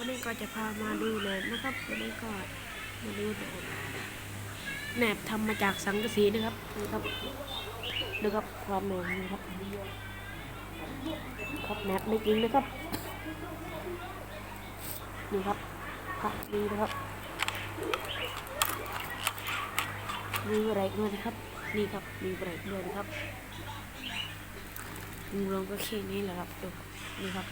วันนี้ก็จะพามาดูแหนบนะครับวันนี้ก็มาดูแหนบแหนบทำมาจากสังกะสีนะครับนี่ครับดูครับความแหนบนะครับครับแหนบไม่จริงนะครับนี่ครับผักดีนะครับมีเบรด้วยนะครับ นี่ครับมีเบรด้วยนะครับงูลงก็แค่นี้แหละครับดูนี่ครับ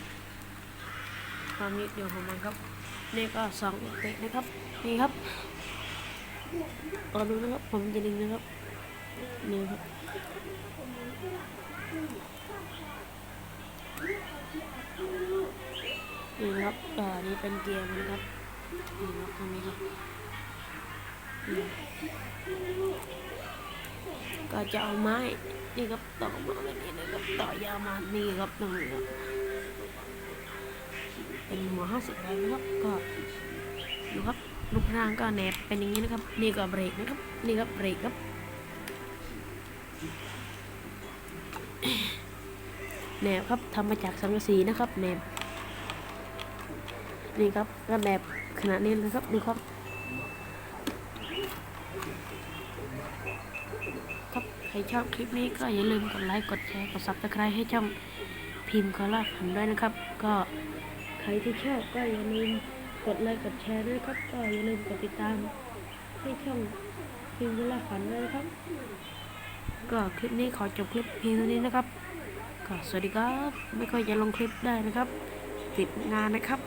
ความนิดเดียวของมันครับ นี่ก็สองเตะนะครับ นี่ครับรอดูนะครับ ผมจะดึงนะครับนี่ครับนี่ครับอ่านี่เป็นเกียร์มันะครับนี่ครับตรงนี้ครับก็จะเอาไม้ นี่ครับต่อมาแบบนี้นะครับต่อยาวมานี่ครับตรงนี้ครับ เป็นหัวห้าสิบแรงนะครับ ก็ดูครับลูกร่างก็แหนบเป็นอย่างนี้นะครับ นี่ก็เบรกนะครับ นี่ครับเบรกครับแหนบครับทำมาจากสังกะสีนะครับแหนบ นี่ครับก็แหนบขนาดนี้นะครับ ดูครับ ครับใครชอบคลิปนี้ก็อย่าลืมกดไลค์ กดแชร์ กดซับสไครต์ให้ช่องพิมพ์คอลาผันด้วยนะครับ ก็ รที่ชอบก็อย่าลืมกดไลค์กดแชร์ด้วยครับก็อย่าลืมกดติดตาม ให้ช่องพิมพ์คอลาฝันด้วยนะครับ ก็คลิปนี้ขอจบคลิปเพียงเท่านี้นะครับก็สวัสดีครับ ไม่ค่อยจะลงคลิปได้นะครับ ติดงานนะครับ